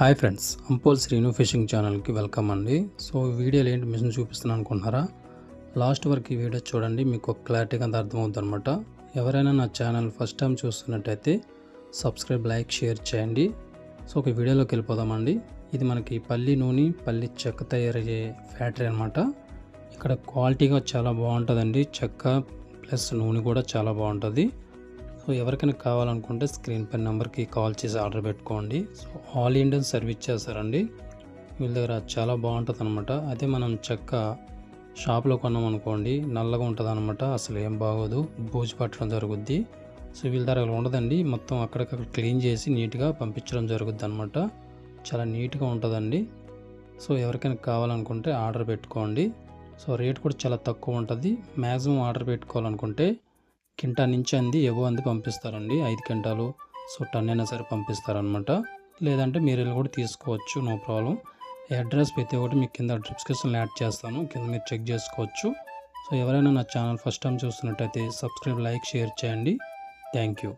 Hi friends Ampol Srinu fishing ఛానల్కి welcome అండి. So ఈ వీడియోలో ఏంటి మిషన్ చూపిస్తున్నాను అనుకుంటున్నారా? లాస్ట్ వరకు ఈ వీడియో చూడండి మీకు క్లారిటీగా అంత అర్థమవుతుంది అనమాట ఎవరైనా నా ఛానల్ ఫస్ట్ టైం చూస్తున్నట్టయితే సబ్స్క్రైబ్ లైక్ షేర్ చేయండి. సో ఒక వీడియోలోకి వెళ్ళిపోదామండి. ఇది మనకి పల్లి నూనె పల్లి చెక్క తయారయ్యే ఫ్యాక్టరీ అనమాట ఇక్కడ క్వాలిటీగా చాలా బాగుంటుందండి. చెక్క ప్లస్ నూనె కూడా చాలా బాగుంటుంది. సో ఎవరికైనా కావాలనుకుంటే స్క్రీన్ పై నెంబర్కి కాల్ చేసి ఆర్డర్ పెట్టుకోండి. సో ఆల్ ఇండియన్ సర్వీస్ చేస్తారండి వీళ్ళ దగ్గర చాలా బాగుంటుంది అనమాట అదే మనం చెక్క షాప్లో కొన్నాం అనుకోండి నల్లగా ఉంటుంది అనమాట అసలు ఏం బాగోదు. బూజు పట్టడం జరుగుద్ది. సో వీళ్ళ దగ్గర అలా ఉండదండి. మొత్తం అక్కడికక్కడ క్లీన్ చేసి నీట్గా పంపించడం జరుగుద్ది అనమాట చాలా నీట్గా ఉంటుందండి. సో ఎవరికైనా కావాలనుకుంటే ఆర్డర్ పెట్టుకోండి. సో రేట్ కూడా చాలా తక్కువ ఉంటుంది. మ్యాక్సిమం ఆర్డర్ పెట్టుకోవాలనుకుంటే కింటా నుంచి అంది ఎవ అంది పంపిస్తారండి. ఐదు కింటాలు సో టన్ అయినా సరే పంపిస్తారనమాట లేదంటే మీరు వెళ్ళి కూడా తీసుకోవచ్చు నో ప్రాబ్లం. అడ్రస్ ప్రతి ఒక్కటి మీకు కింద డిస్క్రిప్షన్లో యాడ్ చేస్తాను. కింద మీరు చెక్ చేసుకోవచ్చు. సో ఎవరైనా నా ఛానల్ ఫస్ట్ టైం చూస్తున్నట్టయితే సబ్స్క్రైబ్ లైక్ షేర్ చేయండి. Thank you.